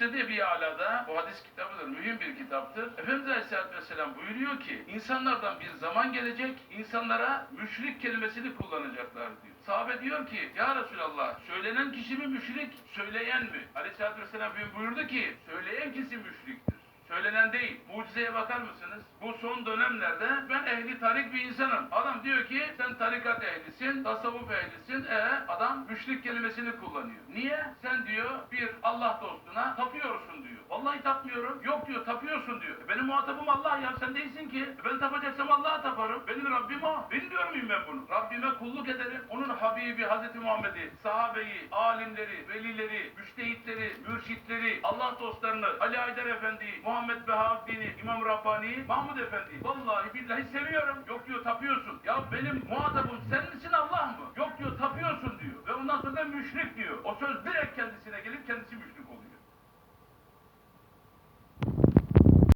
Müsned-i Ala'da bu hadis kitabıdır, mühim bir kitaptır. Efendimiz Aleyhisselatü Vesselam buyuruyor ki insanlardan bir zaman gelecek, insanlara müşrik kelimesini kullanacaklar diyor. Sahabe diyor ki ya Resulallah söylenen kişi mi müşrik, söyleyen mi? Aleyhisselatü Vesselam buyurdu ki söyleyen kişi müşriktir. Söylenen değil. Mucizeye bakar mısınız? Bu son dönemlerde ben ehli tarik bir insanım. Adam diyor ki sen tarikat ehlisin, tasavvuf ehlisin. E adam müşrik kelimesini kullanıyor. Niye? Sen diyor bir Allah dostuna tapıyorsun diyor. Vallahi tapmıyorum. Yok diyor tapıyorsun diyor. E, benim muhatabım Allah ya sen değilsin ki. E, ben tapacaksam Allah'a taparım. Benim Rabbim o. Bilmiyor muyum ben bunu? Rabbime kulluk ederim. Onun Habibi Hazreti Muhammed'i, sahabeyi, alimleri, velileri, müştehitleri, mürşitleri, Allah dostlarını, Ali Haydar Efendi'yi, Muhammed Behaddin'i, İmam Rabbani'yi, Mahmud Efendi'yi. Vallahi billahi seviyorum. Yok diyor tapıyorsun. Ya benim muhatabım sen misin Allah mı? Yok diyor tapıyorsun diyor. Ve ondan sonra da müşrik diyor. O söz direkt kendisine gelip kendisi